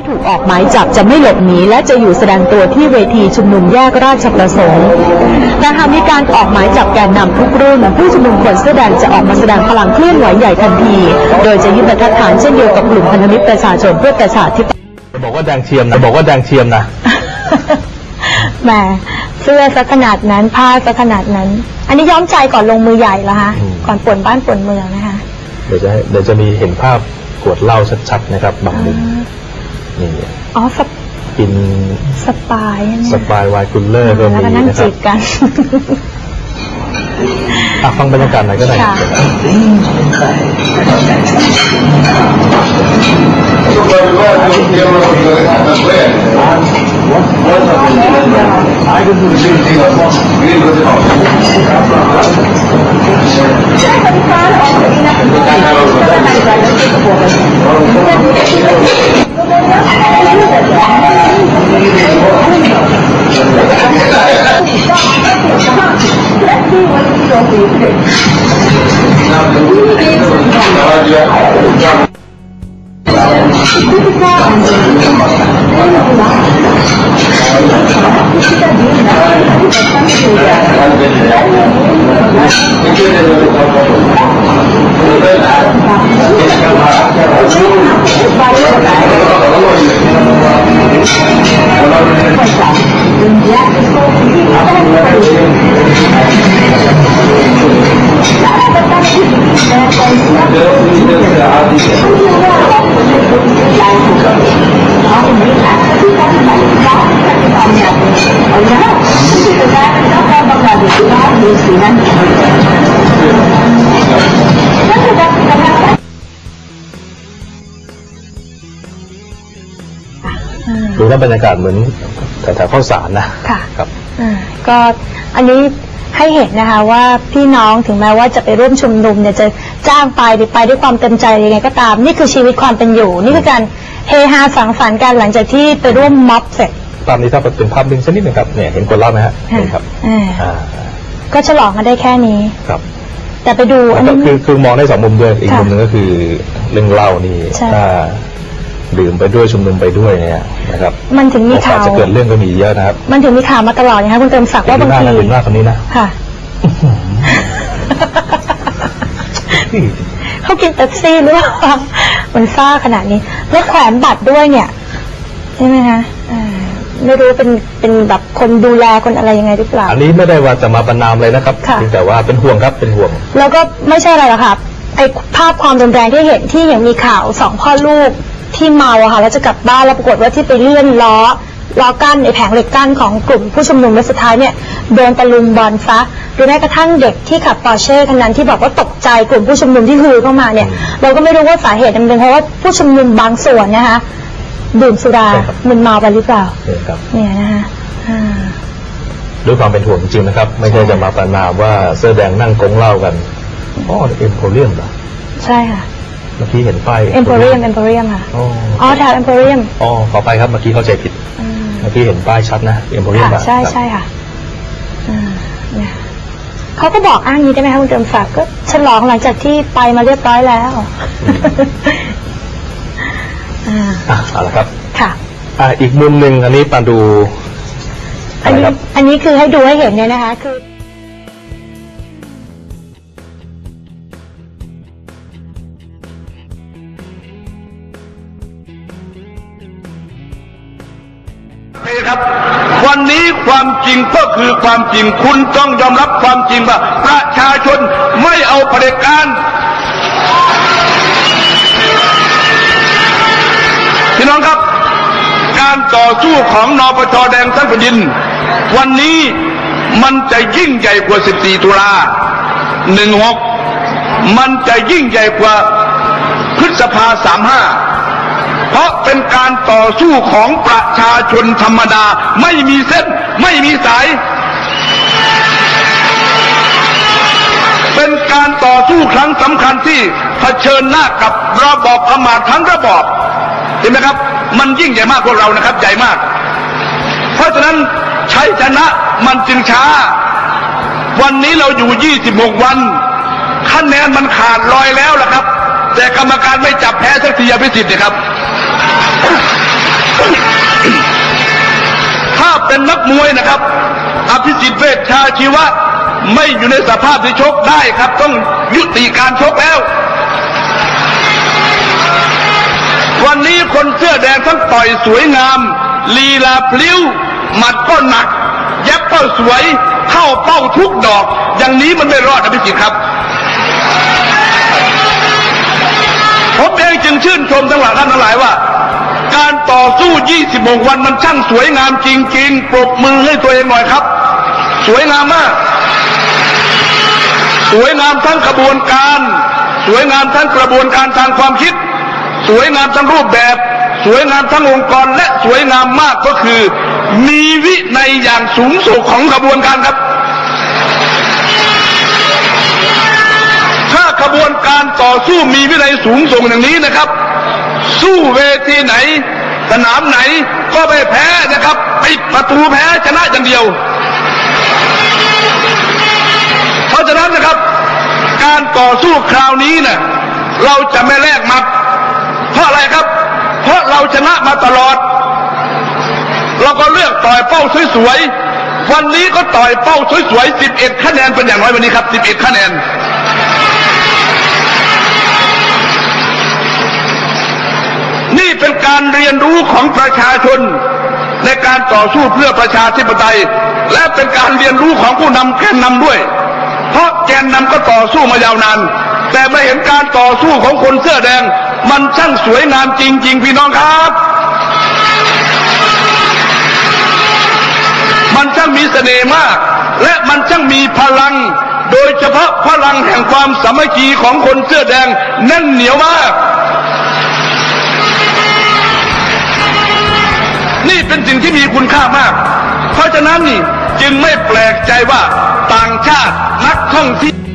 ที่ถูกออกหมายจับจะไม่หลบหนีและจะอยู่แสดงตัวที่เวทีชุมนุมแยกราชประสงค์ แต่หากมีการออกหมายจับแกนนำทุกรุ่น ผู้ชุมนุมคนเสื้อแดงจะออกมาแสดงพลังเคลื่อนไหวใหญ่ทันที โดยจะยึดบรรทัดฐานเช่นเดียวกับกลุ่มพันธมิตรประชาชนเพื่อประชาธิปไตยจะบอกว่าแดงเทียมนะบอกว่าแดงเทียมนะแหมเสื้อสักขนาดนั้นผ้าสักขนาดนั้น อันนี้ย้อมใจก่อนลงมือใหญ่แล้วคะอืมก่อนป่วนบ้านป่วนเมืองนะคะ เดี๋ยวจะให้เดี๋ยวจะมีเห็นภาพขวดเหล้าชัดๆนะครับบางมุม นี่อ๋อสปกินสปายใช่ไหมสปายวายคูลเลอร์ก็แล้วมีก็นั่งนะครัจีบบกัน อะฟังบรรยากาศหน่อยก็ได้ ค่ะ 我太累了，我，你上？在哪里？你在哪里？Thank you. ดูแล้วบรรยากาศเหมือนแถวๆข้าวสารนะค่ะ ครับ อ่าก็อันนี้ให้เห็นนะคะว่าพี่น้องถึงแม้ว่าจะไปร่วมชุมนุมเนี่ยจะจ้างไปหรือไปด้วยความเต็มใจยังไงก็ตาม นี่คือชีวิตความเป็นอยู่ นี่คือการเฮฮาสังสรรค์กันหลังจากที่ไปร่วมม็อบเสร็จภาพนี้ถ้าเป็นภาพดึงสักนิดหนึงครับเนี่ยเห็นขวดเหล้าไหมฮะค่ะเห็นครับอ่าอ่าก็ฉลองกันได้แค่นี้ ครับแต่ไปดูอันแล้วก็นี้ คือคือมองได้สองมุมด้วยอีกค่ะมุมหนึ่งก็คือเรื่องเหล้านี่ใช่ ถ้า ดื่มไปด้วยชุมนุมไปด้วยเนี่ยนะครับมันถึงมีโอกาข่าสวจะเกิดเรื่องก็มีเยอะนะครับ มันถึงมีข่าวมาตลอดนะคะคุณเติมศักดิ์ว่าบางหน้าทีนะเห็นหน้าคนนี้นะค่ะเขากินเป๊ปซี่หรือเปล่ามันซ่าขนาดนี้ แล้วแขวนบัตรด้วยเนี่ยใช่ไหมคะอ่าไม่รู้เป็นเป็นแบบคนดูแลคนอะไรยังไงหรือเปล่า อันนี้ไม่ได้ว่าจะมาประนามเลยนะครับค่ะเพียงแต่ว่าเป็นห่วงครับเป็นห่วง แล้วก็ไม่ใช่อะไรหรอกค่ะ ไอภาพความรุนแรงที่เห็นที่อย่างมีข่าวสองพ่อลูกที่เมาอะค่ะแล้วจะกลับบ้านแล้วปรากฏว่าที่ไปเลื่อนล้อล้อกั้นในแผงเหล็กกั้นของกลุ่มผู้ชุมนุมและสุดท้ายเนี่ยโดนตะลุมบอลซะหรือแม้กระทั่งเด็กที่ขับปอร์เช่คันนั้นที่บอกว่าตกใจกลุ่มผู้ชุมนุมที่ฮือเข้ามาเนี่ย เราก็ไม่รู้ว่าสาเหตุมันเป็นเพราะว่าผู้ชุมนุมบางส่วนนะคะดื่มสุราใช่ครับมึนเมาไปหรือเปล่าเนี่ยครับเนี่ยนะคะอ่าด้วยความเป็นห่วงจริงๆนะครับ ไม่ใช่จะมาประนามว่าเสื้อแดงนั่งกงเหล้ากัน อ๋อเอ็มโพเรียมเหรอใช่ค่ะ เมื่อกี้เห็นป้ายเอ็มโพเรียมเอ็มโพเรียมค่ะ อ๋ออ๋อแถวเอ็มโพเรียมอ๋อขอไปครับเมื่อกี้เข้าใจผิดอืมเมื่อกี้เห็นป้ายชัดนะเอ็มโพเรียมค่ะใช่ใช่ค่ะอ่าเนี่ยเขาก็บอกอ้างนี้ได้ไหมคะคุณเติมศักดิ์ก็ฉลองหลังจากที่ไปมาเรียบร้อยแล้วอ่าอะเอาละครับ ค่ะอะอีกมุมหนึ่งอันนี้ปาดูอันอะไรนี้ครับอันนี้คือให้ดูให้เห็นเนี่ยนะคะ คือ ครับ วันนี้ความจริงก็คือความจริงคุณต้องยอมรับความจริงว่าประชาชนไม่เอาเผด็จการพี่น้องครับ การต่อสู้ของนปชแดงทั้งแผ่นดิน วันนี้มันจะยิ่งใหญ่กว่า 14 ตุลา 16 มันจะยิ่งใหญ่กว่าพฤษภา 35 เพราะเป็นการต่อสู้ของประชาชนธรรมดา ไม่มีเส้น ไม่มีสาย เป็นการต่อสู้ครั้งสำคัญที่เผชิญหน้ากับระบอบอมาทั้งระบอบเห็นไหมครับ มันยิ่งใหญ่มากพวกเรานะครับ ใหญ่มาก เพราะฉะนั้นชัยชนะมันจึงช้า วันนี้เราอยู่ 26 วัน คะแนนมันขาดลอยแล้วล่ะครับ แต่กรรมการไม่จับแพ้สักทีอภิสิทธิ์เนี่ยครับ ถ้าเป็นนักมวยนะครับ อภิสิทธิ์เวชชาชีวะ ไม่อยู่ในสภาพที่ชกได้ครับ ต้องยุติการชกแล้ว วันนี้คนเสื้อแดงทั้งต่อยสวยงาม ลีลาพลิ้ว หมัดก็หนักเย็บก็สวย เข้าเป้าทุกดอก อย่างนี้มันไม่รอดนะพี่จิตรครับผมเองจึงชื่นชมทั้งหลายท่านทั้งหลายว่า การต่อสู้ 26 วันมันช่างสวยงามจริง ๆ ปรบมือให้ตัวเองหน่อยครับ สวยงามมาก สวยงามทั้งกระบวนการ สวยงามทั้งกระบวนการทางความคิด สวยงามทั้งรูปแบบ สวยงามทั้งองค์กรและสวยงามมากก็คือ มีวินัยอย่างสูงสุดของกระบวนการครับถ้าขบวนการต่อสู้มีวินัยสูงส่งอย่างนี้นะครับ สู้เวทีไหน สนามไหนก็ไม่แพ้นะครับปิดประตูแพ้ชนะอย่างเดียว เพราะฉะนั้นนะครับ การต่อสู้คราวนี้นะ่ะเราจะไม่แลกหมัด เพราะอะไรครับ เพราะเราชนะมาตลอด เราก็เลือกต่อยเป้าสวยๆวันนี้ก็ต่อยเป้าสวยๆ11คะแนนเป็นอย่างน้อยวันนี้ครับ11คะแนน นี่เป็นการเรียนรู้ของประชาชน ในการต่อสู้เพื่อประชาธิปไตย และเป็นการเรียนรู้ของผู้นำแกนนำด้วย เพราะแกนนำก็ต่อสู้มายาวนาน แต่ไม่เห็นการต่อสู้ของคนเสื้อแดง มันช่างสวยงามจริง ๆ พี่น้องครับ มันช่างมีเสน่ห์มาก และมันช่างมีพลัง โดยเฉพาะพลังแห่งความสามัคคีของคนเสื้อแดงแน่นเหนียวมาก นี่เป็นสิ่งที่มีคุณค่ามาก เพราะฉะนั้นนี่จึงไม่แปลกใจว่าต่างชาตินักท่องเที่ยว